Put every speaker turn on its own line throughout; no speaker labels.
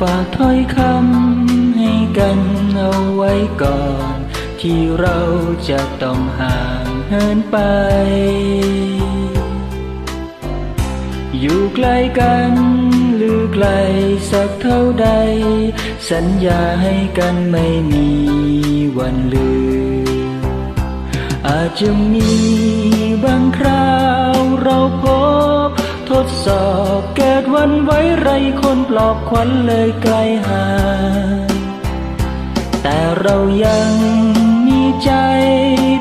ฝากถ้อยคำให้กันเอาไว้ก่อน ที่เราจะต้องห่างเหินไป อยู่ใกล้กันหรือไกลสักเท่าใด สัญญาให้กันไม่มีวันลืม อาจจะมีบางคราวเราพบ ทดสอบเกิดวันไว้ไรคนปลอบขวัญเลยไกลห่างแต่เรายังมีใจ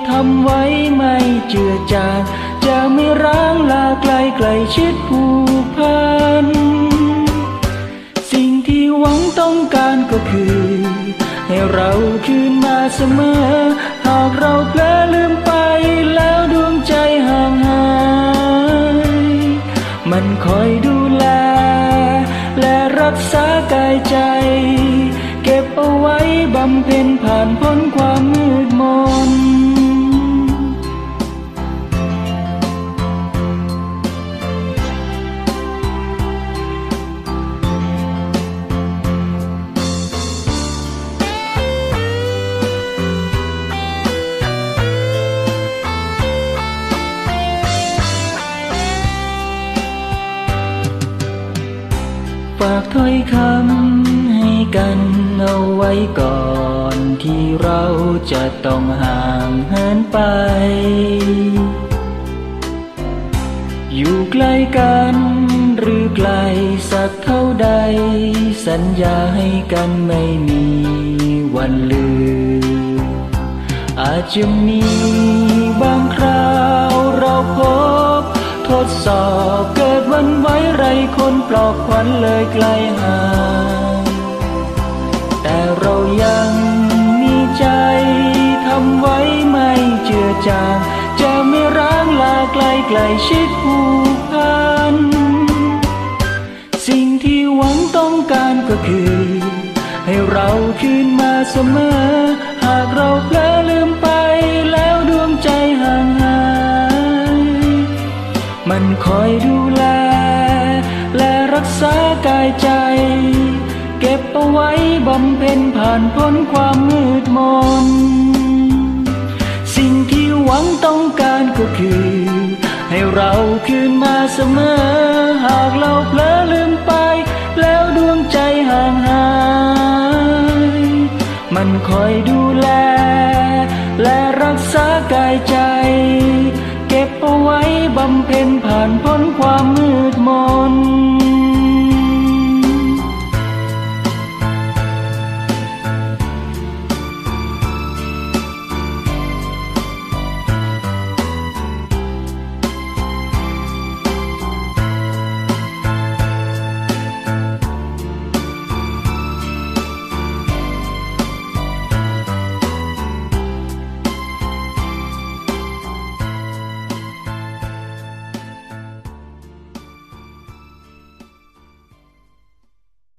ทำไว้ไม่เจือจางจะไม่ร้างลาไกลไกลชิดผูกพัน สิ่งที่หวังต้องการก็คือ ให้เราคืนมาเสมอ หากเราเพล มันคอยดูแล และรักษากายใจ เก็บเอาไว้บำเพ็ญผ่านพ้นความมืดมน ฝากถ้อยคำให้กันเอาไว้ก่อนที่เราจะต้องห่างเหินไป อยู่ใกล้กันหรือไกลสักเท่าใด สัญญาให้กันไม่มีวันลืม อาจจะมีบางคราวเราพบทดสอบ ปลอบขวัญเลยไกลห่างแต่เรายังมีใจทำไว้ไม่เจือจางจะไม่ร้างลาไกลไกลชิดผูกพัน สิ่งที่หวังต้องการก็คือ ให้เราคืนมาเสมอ หากเราเพลอลืมไปแล้วดวงใจห่างหายมันคอยดูแล รักษากายใจ เก็บเอาไว้บำเพ็ญผ่านพ้นความมืดมน สิ่งที่หวังต้องการก็คือ ให้เราคืนมาเสมอ หากเราเพลอลืมไป แล้วดวงใจห่างหาย มันคอยดูแล และรักษากายใจ เก็บเอาไว้บำเพ็ญผ่านพ้นความมืดมน